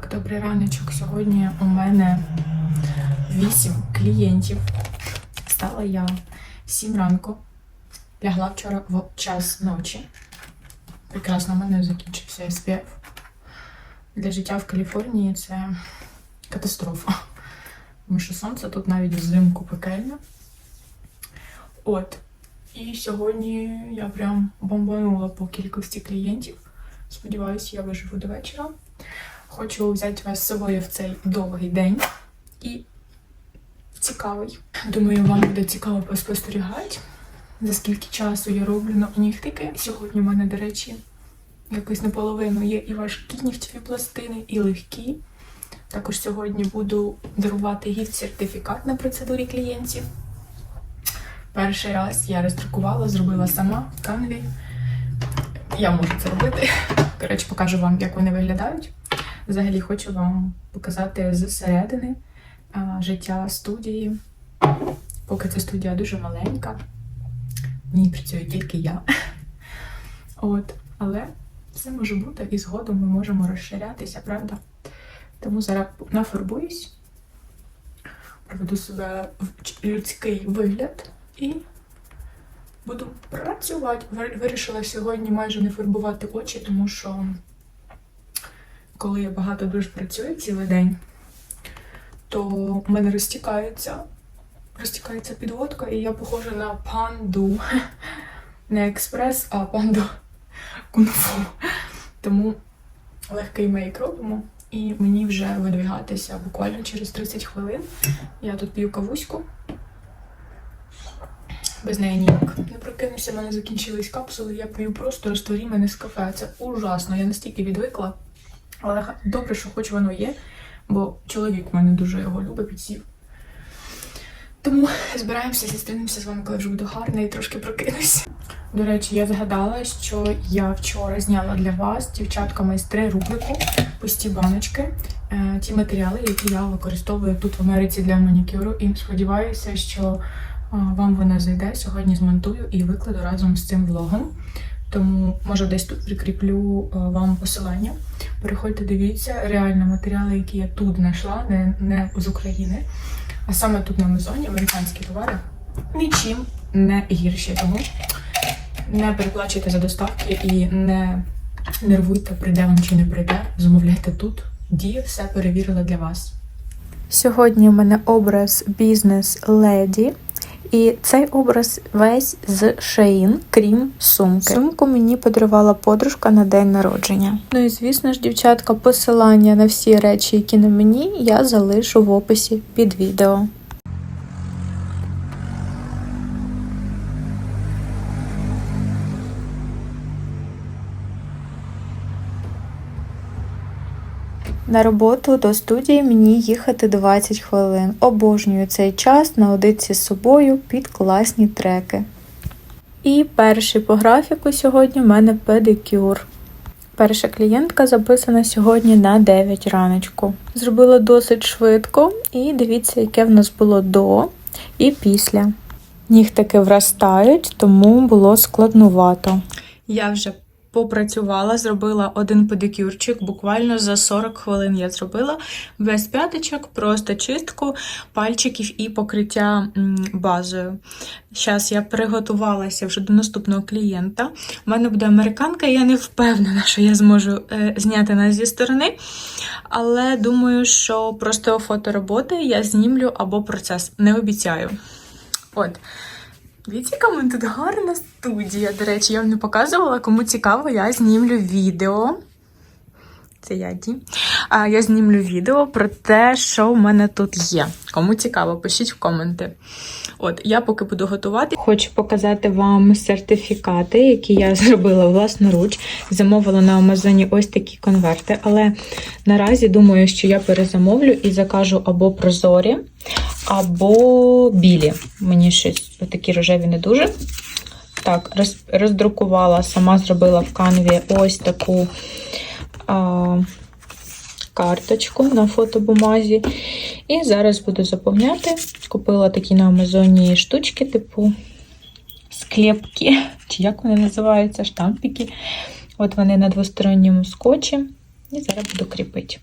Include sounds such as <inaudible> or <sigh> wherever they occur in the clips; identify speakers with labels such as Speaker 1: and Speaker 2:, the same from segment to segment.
Speaker 1: Так, добрий раночок. Сьогодні у мене 8 клієнтів. Стала я 7 ранку. Лягла вчора в час ночі. Прекрасно, у мене закінчився SPF. Для життя в Каліфорнії це катастрофа. Тому що сонце тут навіть взимку пекельне. От. І сьогодні я прям бомбанула по кількості клієнтів. Сподіваюсь, я виживу до вечора. Хочу взяти вас з собою в цей довгий день і цікавий. Думаю, вам буде цікаво поспостерігати, за скільки часу я роблю нігтики. Сьогодні в мене, до речі, якось наполовину є і важкі нігтєві пластини, і легкі. Також сьогодні буду дарувати гіфт-сертифікат на процедурі клієнтів. Перший раз я роздрукувала, зробила сама в канві. Я можу це робити. Речі, покажу вам, як вони виглядають. Взагалі хочу вам показати зсередини життя студії. Поки ця студія дуже маленька, в ній працює тільки я. <laughs> От, але все може бути, і згодом ми можемо розширятися, правда? Тому зараз нафарбуюсь, проведу себе в людський вигляд і буду працювати. Вирішила сьогодні майже не фарбувати очі, тому що коли я багато дуже працюю цілий день, то в мене розтікається, розтікається підводка, і я похожа на панду. <laughs> Не експрес, а панду <laughs> кунг-фу. Тому легкий мейк робимо. І мені вже видвігатися буквально через 30 хвилин. Я тут п'ю кавуську. Без неї ніяк. Не прокинуся, в мене закінчились капсули, я п'ю просто розтворімене з кафе. Це ужасно. Я настільки відвикла. Але добре, що хоч воно є, бо чоловік в мене дуже його любить, підсів. Тому збираємося, зустрінемося з вами, коли вже буду гарна і трошки прокинусь. До речі, я згадала, що я вчора зняла для вас, дівчатка майстри, рубрику пусті баночки. Е, ті матеріали, які я використовую тут в Америці для манікюру. І сподіваюся, що вам вона зайде. Сьогодні змонтую і викладу разом з цим влогом. Тому, може, десь тут прикріплю е, вам посилання. Переходьте, дивіться, реально матеріали, які я тут знайшла, не, не з України. А саме тут на Амазоні американські товари нічим не гірші. Тому не переплачуйте за доставки і не нервуйте, прийде вам чи не прийде. Замовляйте тут. Дія все перевірила для вас.
Speaker 2: Сьогодні у мене образ бізнес-леді, і цей образ весь з шеїн, крім сумки. Сумку мені подарувала подружка на день народження. Ну і звісно ж, дівчатка, посилання на всі речі, які на мені, я залишу в описі під відео. На роботу до студії мені їхати 20 хвилин. Обожнюю цей час наодиці з собою під класні треки. І перший по графіку сьогодні в мене педикюр. Перша клієнтка записана сьогодні на 9 раночку. Зробила досить швидко, і дивіться, яке в нас було до і після. Нігтики вростають, тому було складнувато.
Speaker 1: Я вже попрацювала, зробила один педикюрчик. Буквально за 40 хвилин я зробила без п'яточок, просто чистку пальчиків і покриття базою. Зараз я приготувалася вже до наступного клієнта. У мене буде американка, і я не впевнена, що я зможу е, зняти нас зі сторони. Але думаю, що просто фотороботи я знімлю або процес. Не обіцяю. От. Дивіться, яка тут гарна студія. До речі, я вам не показувала. Кому цікаво, я знімлю відео. Це я Ді. Я знімлю відео про те, що в мене тут є. Кому цікаво, пишіть в коменти. От, я поки буду готувати. Хочу показати вам сертифікати, які я <laughs> зробила власноруч. Замовила на Амазоні ось такі конверти, але наразі думаю, що я перезамовлю і закажу або прозорі, або білі. Мені щось такі рожеві не дуже. Так, роздрукувала, сама зробила в канві ось таку карточку на фотобумазі. І зараз буду заповняти. Купила такі на Амазоні штучки, типу склепки, чи як вони називаються, штампики. От вони на двосторонньому скотчі. І зараз буду кріпити.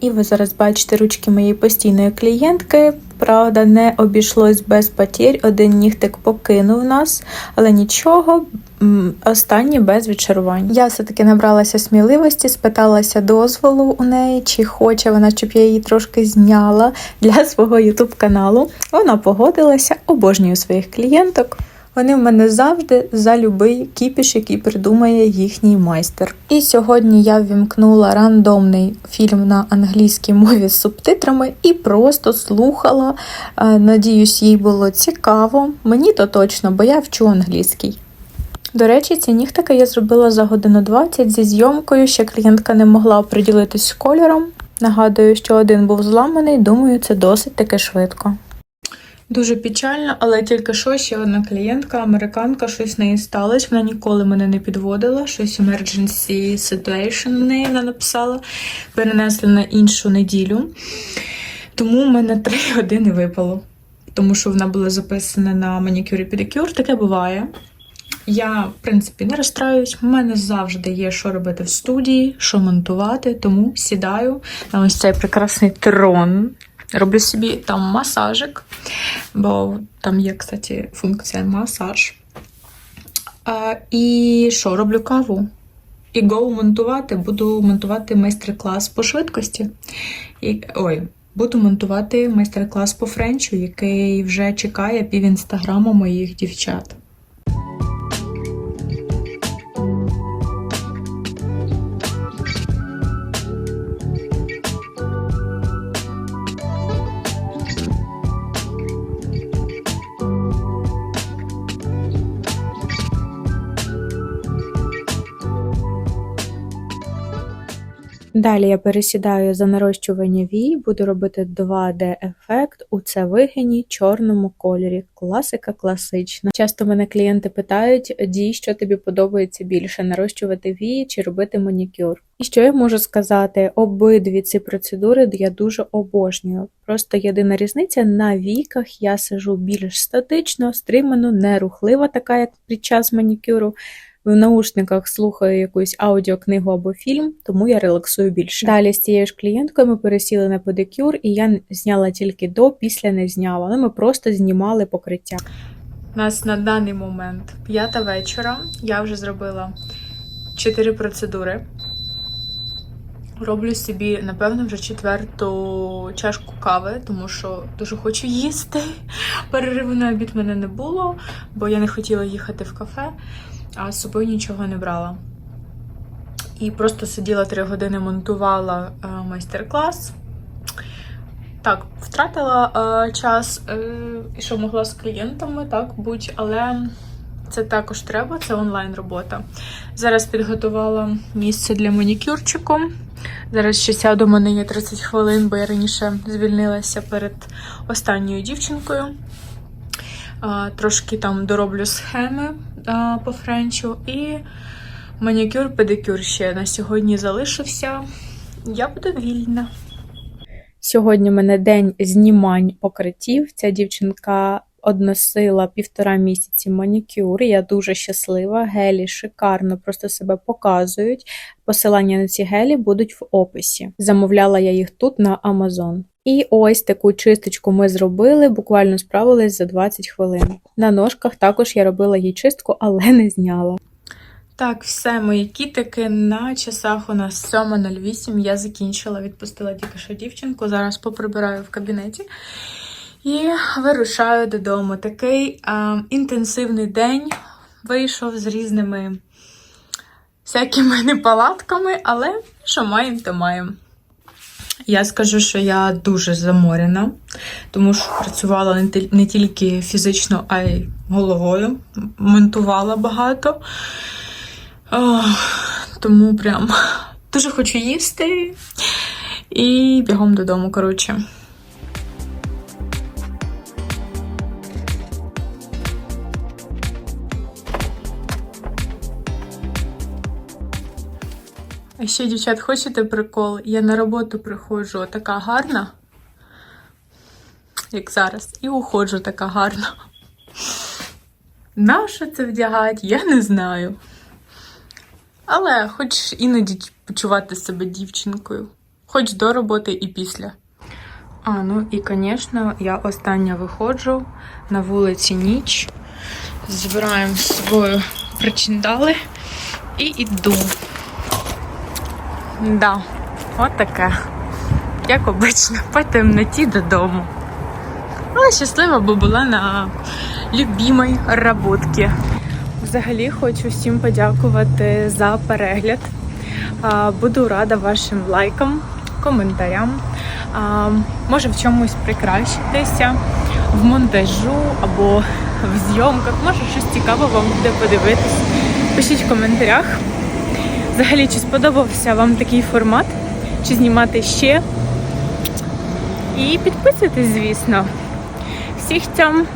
Speaker 2: І ви зараз бачите ручки моєї постійної клієнтки. Правда, не обійшлось без потерь. Один нігтик покинув нас, але нічого. М, Останнє без відчарувань. Я все-таки набралася сміливості, спиталася дозволу у неї, чи хоче вона, щоб я її трошки зняла для <laughs> свого ютуб каналу. Вона погодилася, обожнюю своїх клієнток. Вони в мене завжди за любий кіпіш, який придумає їхній майстер. І сьогодні я ввімкнула рандомний фільм на англійській мові з субтитрами і просто слухала. Е, Надіюсь, їй було цікаво. Мені то точно, бо я вчу англійський. До речі, ці нігтики я зробила за годину 20 зі зйомкою. Ще клієнтка не могла оприділитись з кольором. Нагадую, що один був зламаний, думаю, це досить таки швидко. Дуже печально, але тільки що ще одна клієнтка, американка, щось в неї сталося. Вона ніколи мене не підводила. Щось emergency situation в неї вона написала. Перенесли на іншу неділю. Тому в мене три години випало. Тому що вона була записана на манікюр і педикюр. Таке буває. Я, в принципі, не розстраюсь. У мене завжди є що робити в студії, що монтувати, тому сідаю на ось цей прекрасний трон. Роблю собі там масажик, бо там є, кстати, функція масаж. А, і що, роблю каву. І go монтувати. Буду монтувати майстер-клас по швидкості. І, ой, буду монтувати майстер-клас по френчу, який вже чекає пів інстаграму моїх дівчат. Далі я пересідаю за нарощування вій, буду робити 2D-ефект у це вигині чорному кольорі. Класика класична. Часто мене клієнти питають, дій, що тобі подобається більше нарощувати вії чи робити манікюр. І що я можу сказати? Обидві ці процедури я дуже обожнюю. Просто єдина різниця на віках я сижу більш статично, стримано, нерухлива, така як під час манікюру в наушниках слухаю якусь аудіокнигу або фільм, тому я релаксую більше. Далі з цією ж клієнткою ми пересіли на педикюр, і я зняла тільки до, після не зняла. Але ми просто знімали покриття. У нас на даний момент п'ята вечора. Я вже зробила чотири процедури. Роблю собі, напевно, вже четверту чашку кави, тому що дуже хочу їсти. Перериву на обід мене не було, бо я не хотіла їхати в кафе а з собою нічого не брала. І просто сиділа три години, монтувала е, майстер-клас. Так, втратила е, час, е, і що могла з клієнтами, так, будь, але це також треба, це онлайн-робота. Зараз підготувала місце для манікюрчику. Зараз ще сяду, мене є 30 хвилин, бо я раніше звільнилася перед останньою дівчинкою. Трошки там дороблю схеми по френчу. І манікюр, педикюр ще на сьогодні залишився. Я буду вільна. Сьогодні в мене день знімань покриттів. Ця дівчинка односила півтора місяці манікюр. Я дуже щаслива. Гелі шикарно просто себе показують. Посилання на ці гелі будуть в описі. Замовляла я їх тут на Amazon. І ось таку чисточку ми зробили, буквально справились за 20 хвилин. На ножках також я робила їй чистку, але не зняла. Так, все, мої кітики на часах у нас 7.08. Я закінчила, відпустила тільки що дівчинку. Зараз поприбираю в кабінеті і вирушаю додому. Такий а, інтенсивний день вийшов з різними всякими <laughs> неполадками, але що маємо, то маємо. Я скажу, що я дуже заморена, тому що працювала не, тільки фізично, а й головою. Ментувала багато. Тому прям <laughs> дуже хочу їсти і бігом додому, коротше. А ще, дівчат, хочете прикол? Я на роботу приходжу така гарна, як зараз, і уходжу така гарна. На що це вдягати, я не знаю. Але хоч іноді почувати себе дівчинкою.
Speaker 1: Хоч до роботи і після. А, ну і, звісно, я остання виходжу на вулиці ніч. Збираємо з собою причиндали і йду. Да, от таке. Як обично, по темноті додому. Але щаслива, бо була на любимій роботці. Взагалі хочу всім подякувати за перегляд. Буду рада вашим лайкам, коментарям. Може в чомусь прикращитися, в монтажу або в зйомках. Може щось цікаве вам буде подивитись. Пишіть в коментарях. Взагалі, чи сподобався вам такий формат, чи знімати ще. І підписуйтесь, звісно. Всіх цям!